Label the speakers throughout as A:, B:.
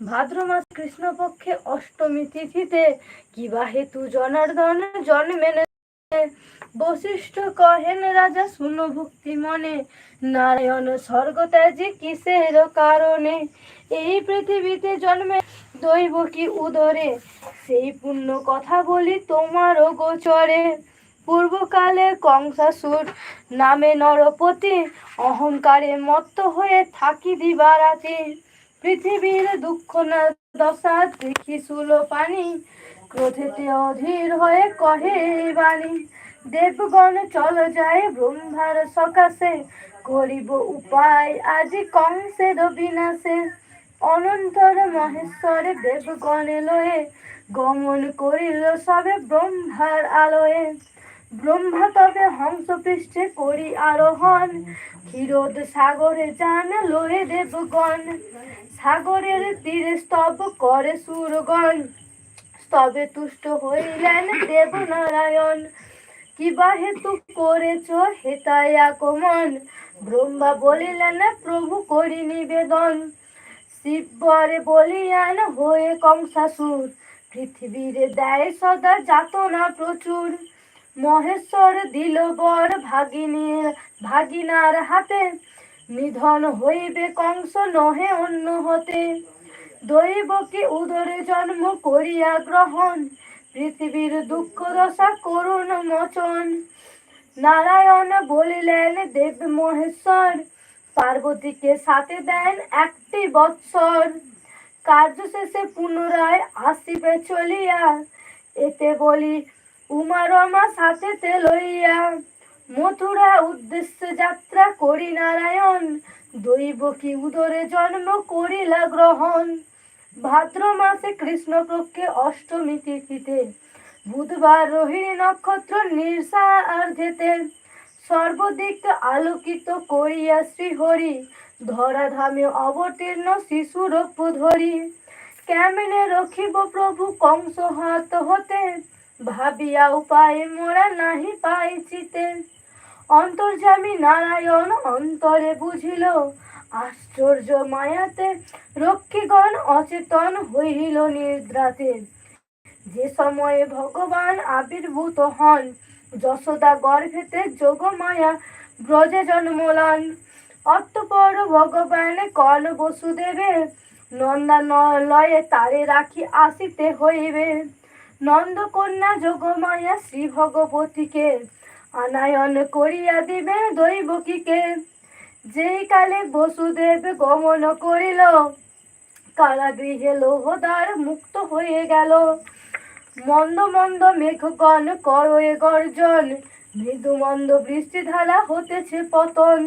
A: ভাদ্র মাস কৃষ্ণপক্ষে অষ্টমী তিথিতে কিবা হেতু জনার্দন জন্মেন বশিষ্ঠ কহেন রাজা শুনো ভক্তি মনে। নারায়ণ স্বর্গ ত্যাজি কিসের কারণে? এই পৃথিবীতে জন্মে দৈব কি উদরে? সেই পুণ্য কথা বলি তোমারও গোচরে। পূর্বকালে কংসাসুর নামে নরপতি, অহংকারে মত্ত হয়ে থাকি দিবারাতি। পৃথিবীর দুঃখ না দশা দেখি সুলো পানি, ক্রোধেতে অধীর হয়ে কহে বাণী। দেবগণ, চল যায় ব্রহ্মার সকাশে, করিব উপায় আজি কংসের বিনাশে। অনন্তর মহেশ্বরে দেবগণে লয়ে গমন করিল সবে ব্রহ্মার আলোয়ে। ব্রহ্মা তবে হংস পৃষ্ঠে করি আরোহণ। ক্ষীরোদ সাগরে যান লয়ে দেবগণ। সাগরের তীরে স্তব করে সুরগণ। স্তবে তুষ্ট হইলেন দেবনারায়ণ। কিবা হেতু করেছ হেতায় আগমন? ব্রহ্মা বলিলেন, প্রভু করি নিবেদন। শিবরে বলিয়ান হয়ে কংসাসুর। পৃথিবীরে দেয় সদা যাতনা প্রচুর। মহেশ্বর দিল বর ভাগিনীর ভাগিনার হাতে। নিধন হইবে কংস নহে অন্য হতে। দৈবকে উদরে জন্ম করিয়া গ্রহণ? পৃথিবীর দুঃখ দশা করুণ মোচন। নারায়ণ বলিলেন, দেব মহেশ্বর, পার্বতীকে সাথে দেন একটি বৎসর। কার্য শেষে পুনরায় আসিবে চলিয়া। এতে বলি উমা রমা সাথেতে লইয়া, মথুরা উদ্দেশ্য যাত্রা করি নারায়ণ, দৈব কি উদরে জন্ম করিলা গ্রহণ? ভাদ্র মাসে কৃষ্ণপক্ষে অষ্টমী তিথিতে, বুধবার রোহিণী নক্ষত্র নির্ষা আর্ধেতে সর্বদিক আলোকিত করিয়া শ্রীহরি, ধরাধামে অবতীর্ণ শিশুর ধরি কেমনে রখিব প্রভু কংস হাত হতে? ভাবিয়া উপায় মোরা নাহি পাইছিতে। অন্তর্জামী নারায়ণ অন্তরে বুঝিল, আশ্চর্য মায়াতে রক্ষীগণ অচেতন হইল নিদ্রাতে। যে সময়ে ভগবান আবির্ভূত হন, যশোদা গর্ভেতে যোগমায়া ব্রজে জন্মলান অতঃপর ভগবান কল বসুদেবে নন্দা লয়ে তারে রাখি আসিতে হইবে। নন্দকন্যা যোগমায়া শ্রী ভগবতীকে আনায়ন করিয়া দিবে দৈবকীকে। যেই কালে বসুদেব গমন করিল, কারাগৃহে লোহদার মুক্ত হয়ে গেল। মন্দ মন্দ মেঘগণ, করয়ে গর্জন মৃদু মন্দ বৃষ্টিধারা হতেছে পতন।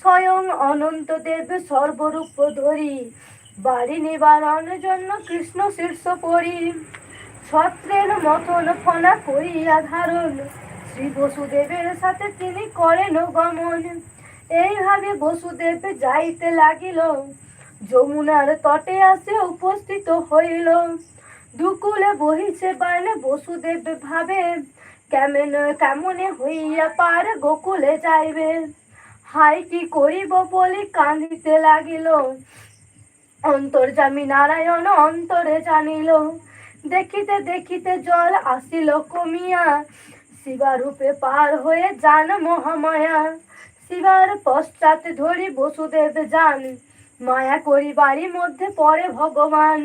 A: স্বয়ং অনন্ত দেব সর্বরূপ ধরি, বাড়ি নিবারণ জন্য কৃষ্ণ শীর্ষ পরি ছত্রের মতন ফনা করিয়া ধারণ। শ্রী বসুদেবের সাথে তিনি করেন গমন। এইভাবে বসুদেব যাইতে লাগিল। যমুনার তটে আসে উপস্থিত হইল। দুকুলে বহিছে বানে বসুদেব ভাবে। কেমন, কেমনে হইয়া পার গোকুলে যাইবে। হাই, কি করিব বলি কাঁদিতে লাগিল। অন্তর্জামী নারায়ণ অন্তরে জানিল। দেখিতে দেখিতে জল আসিল কমিয়া। শিবা রূপে পার হয়ে যান মহামায়া। শিবার পশ্চাৎ ধরি বসুদেব যান। মায়া করি বাড়ির মধ্যে পরে ভগবান।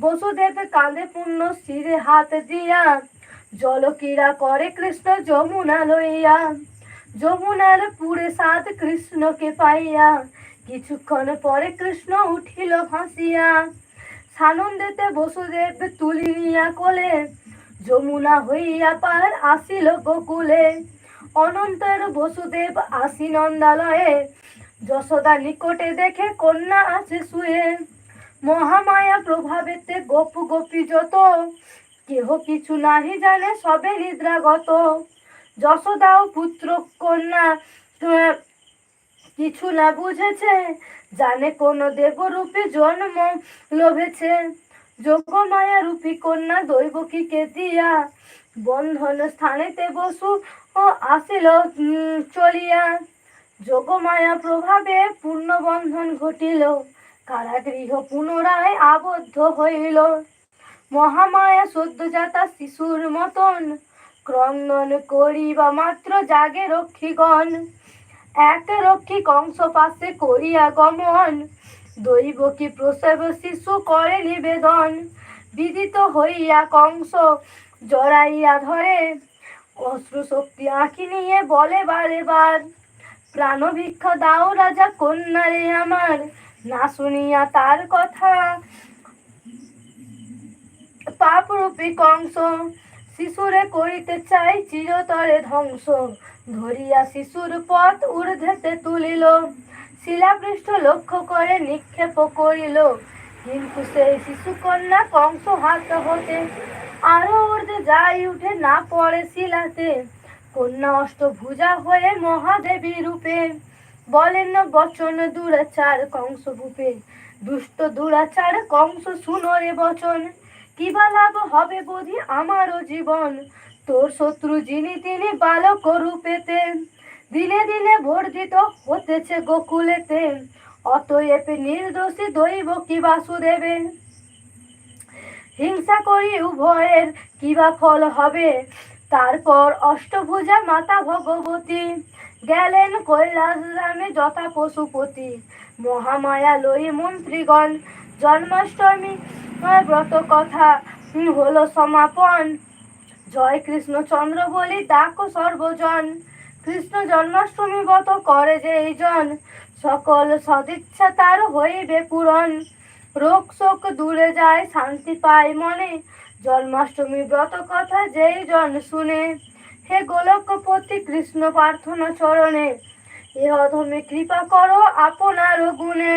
A: বসুদেব কাঁধে পূর্ণ শিরে হাত দিয়া জলক্রীড়া করে কৃষ্ণ যমুনা লইয়া। যমুনার পুরে সাত কৃষ্ণকে পাইয়া, কিছুক্ষণ পরে কৃষ্ণ উঠিল ভাসিয়া। সানন্দেতে বসুদেব তুলি নিয়া কোলে। যমুনা হইয়া পার আসিল গোকুলে। অনন্তর বসুদেব আসি নন্দালয়ে। যশোদা নিকটে দেখে কন্যা আছে শুয়ে। মহামায়া প্রভাবেতে গোপ গোপী যত। কেহ কিছু নাহি জানে সবে নিদ্রাগত। যশোদা ও পুত্র কন্যা কিছু না বুঝেছে, জানে কোন দেবরূপে জন্ম লোভেছে। যোগমায়া রূপী কন্যা দৈবকীকে দিয়া বন্ধন স্থানেতে বসু ও আসিল চলিয়া। যোগমায়া প্রভাবে পূর্ণ বন্ধন ঘটিল, কারাগৃহ পুনরায় আবদ্ধ হইল। মহামায়া সদ্যজাতা শিশুর মতন, ক্রন্দন করিবা মাত্র জাগে রক্ষীগণ। এক রক্ষী কংস পাশে করিয়া গমন। দৈব কি প্রসব শিশু করে নিবেদন? বিদিত হইয়া কংস জড়াইয়া ধরে। অস্ত্র শক্তি আঁকি নিয়ে বলে বারে বার, প্রাণ ভিক্ষা দাও রাজা কন্যারে আমার। না শুনিয়া তার কথা। পাপ রূপী কংস শিশুরে করিতে চাই চিরতরে ধ্বংস। ধরিয়া শিশুর পথ ঊর্ধ্বেতে তুলিল। শিলাপৃষ্ঠ লক্ষ্য করে নিক্ষেপ করিল। কিন্তু সেই শিশু কন্যা কংস হাত হতে আরও ঊর্ধ্বে যাই উঠে না পড়ে শিলাতে। কন্যা অষ্টভুজা হয়ে মহাদেবী রূপে বলেন, বচন দুরাচার কংস ভূপে দুষ্ট দুরাচার কংস শুনো রে কিবা লাভ হবে বুঝি আমারও জীবন? তোর শত্রু যিনি তিনি বালক রূপেতে। দিনে দিনে বর্ধিত হতেছে গোকুলেতে। অতএব নির্দোষী দৈব কি বাসুদেবে? হিংসা করি উভয়ের কিবা ফল হবে? তারপর অষ্টভুজা মাতা ভগবতী গেলেন কৈলাস যথা পশুপতি। মহামায়া লই মন্ত্রীগণ, জন্মাষ্টমী ব্রত কথা হলো সমাপন। জয় কৃষ্ণ চন্দ্র বলি ডাকো সর্বজন। কৃষ্ণ জন্মাষ্টমী ব্রত করে যে এই জন। সকল সদিচ্ছা তার হইবে পূরণ। রোগ শোক দূরে যায়, শান্তি পায় মনে। জন্মাষ্টমী ব্রত কথা যেই জন শুনে। হে গোলকপতি কৃষ্ণ প্রার্থনা চরণে। এ অধমে কৃপা করো আপনার গুণে।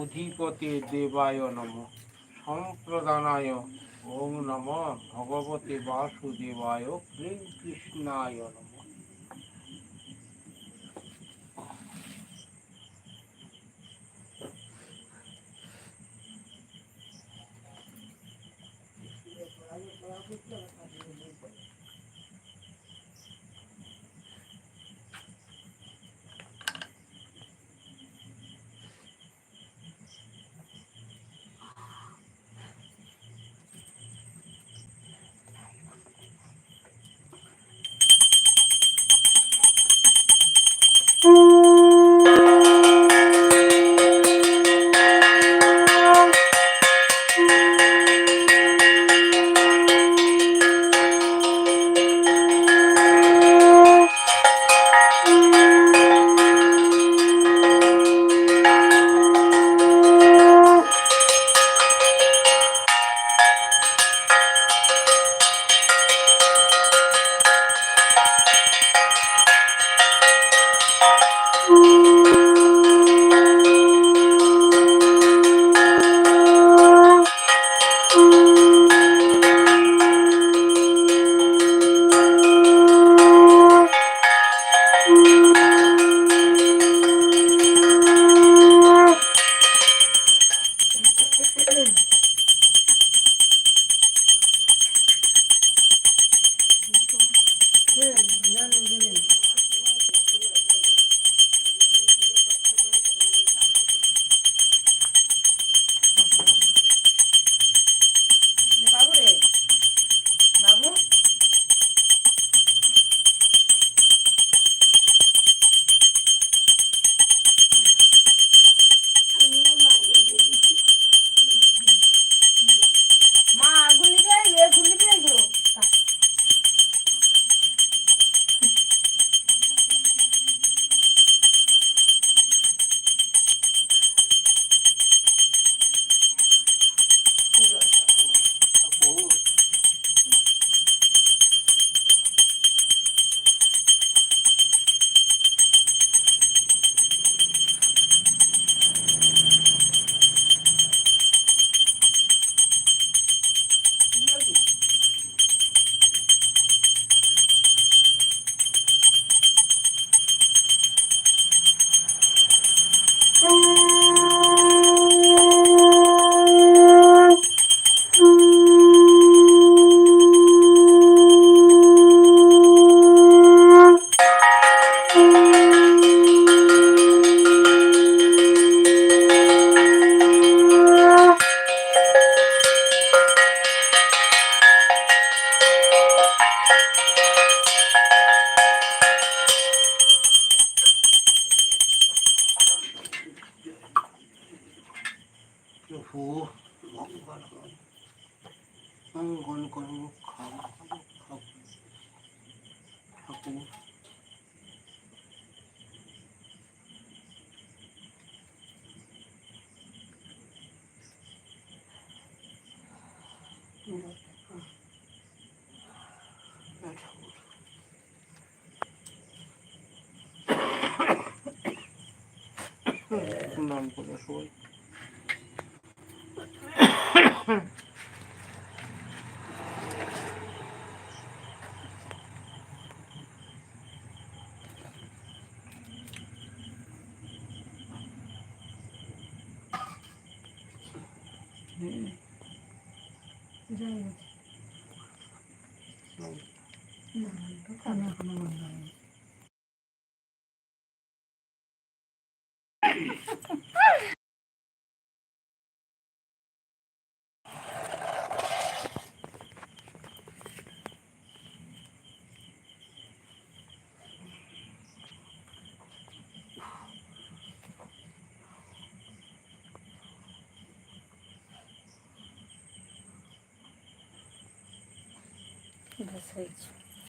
B: অধিপতি দেবায় নম সম্প্রদানায় ওম নম ভগবতে বাসুদেবায় কৃষ্ণায় নম। প্রভু নাম করে সবাই
C: জয় До свидания.